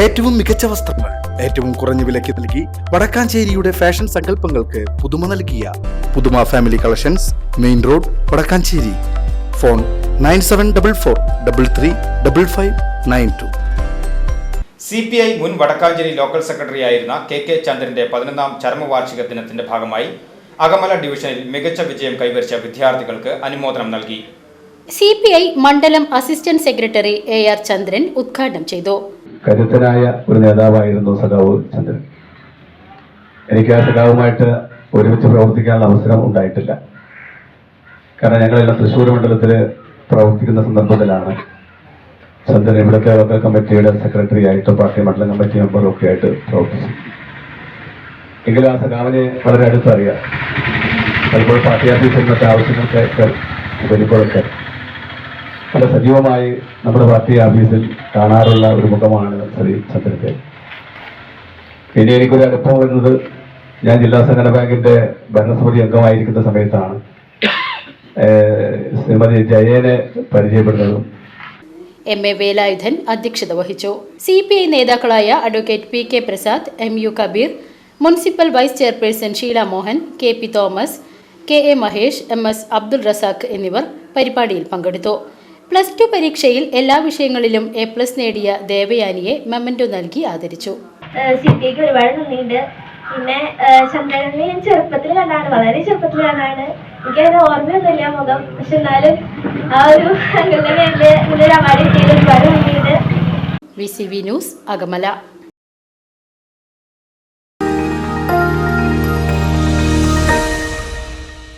ഏറ്റവും മികച്ച വസ്ത്രങ്ങൾ ഏറ്റവും കുറഞ്ഞ വിലയ്ക്ക് നൽകി വടക്കാഞ്ചേരിയുടെ ഫാഷൻ സങ്കല്പങ്ങൾക്ക് പുതുമ നൽകിയ പുതുമ family collections main road Vadakkanchery. Phone nine seven double four double three double five nine two. C P I മുൻ വടക്കാഞ്ചേരി ലോക്കൽ സെക്രട്ടറി ആയിരുന്ന കെ കെ ചന്ദ്രന്റെ പതിനൊന്നാം ചരമവാർഷിക ദിനത്തിന്റെ ഭാഗമായി അകമല ഡിവിഷനിൽ മികച്ച വിജയം കൈവരിച്ച വിദ്യാർത്ഥികൾക്ക് അനുമോദനം നൽകി. സി പി ഐ മണ്ഡലം assistant secretary A R Chandran ഉദ്ഘാടനം ചെയ്തു. കരുത്തനായ ഒരു നേതാവായിരുന്നു സഖാവ് ചന്ദ്രൻ. എനിക്ക് ആ സഖാവുമായിട്ട് ഒരുമിച്ച് പ്രവർത്തിക്കാനുള്ള അവസരം ഉണ്ടായിട്ടില്ല. കാരണം ഞങ്ങളെല്ലാം തൃശ്ശൂർ മണ്ഡലത്തിൽ പ്രവർത്തിക്കുന്ന സന്ദർഭത്തിലാണ് ചന്ദ്രൻ ഇവിടുത്തെ ലോക്കൽ കമ്മിറ്റിയുടെ സെക്രട്ടറി ആയിട്ട് പാർട്ടി മണ്ഡലം കമ്മിറ്റി മെമ്പറും ഒക്കെ ആയിട്ട് പ്രവർത്തിച്ചു. എങ്കിലും ആ സഖാവിനെ വളരെ അടുത്തറിയാം. ചിലപ്പോൾ പാർട്ടി ഓഫീസിൽ മറ്റു ആവശ്യങ്ങൾക്കൊക്കെ വരുമ്പോഴൊക്കെ വളരെ സജീവമായി നമ്മുടെ പാർട്ടി ഓഫീസിൽ കാണാറുള്ള ഒരു മുഖമാണ് ശ്രീ ചന്ദ്രന്റെ പിന്നെ എനിക്കൊരു അനുഭവം വരുന്നത് ഞാൻ ജില്ലാ സഹകരണ ബാങ്കിന്റെ ഭരണസമിതി അംഗമായിരിക്കുന്ന സമയത്താണ്. ശ്രീമതി ജയനെ പരിചയപ്പെടുന്നതും. എം എ വേലായുധൻ അധ്യക്ഷത വഹിച്ചു. സി പി ഐ നേതാക്കളായ advocate P K Prasad M U Kabeer municipal vice chairperson Sheela Mohan K P Thomas K A Mahesh M S Abdul Razak എന്നിവർ പരിപാടിയിൽ പങ്കെടുത്തു. പ്ലസ് ടു പരീക്ഷയിൽ എല്ലാ വിഷയങ്ങളിലും എ പ്ലസ് നേടിയ ദേവയാനിയെ മെമ്മന്റോ നൽകി ആദരിച്ചു. സിറ്റിക്ക് ക്ക് ഒരുപാട് നന്ദിയുണ്ട്. പിന്നെ ചന്ദ്രനെ ഞാൻ ചെറുപ്പത്തിൽ കണ്ടാണ്. വളരെ ചെറുപ്പത്തിൽ കണ്ടാണ് എനിക്ക് അതിന് ഓർമ്മയൊന്നുമില്ല മുഖം. പക്ഷെ എന്നാലും ആ ഒരു അങ്ങനെ എന്റെ ഒരു അവാർഡ് കിട്ടിയത് ഒരുപാട് നന്ദിയുണ്ട്. V C V news Akamala.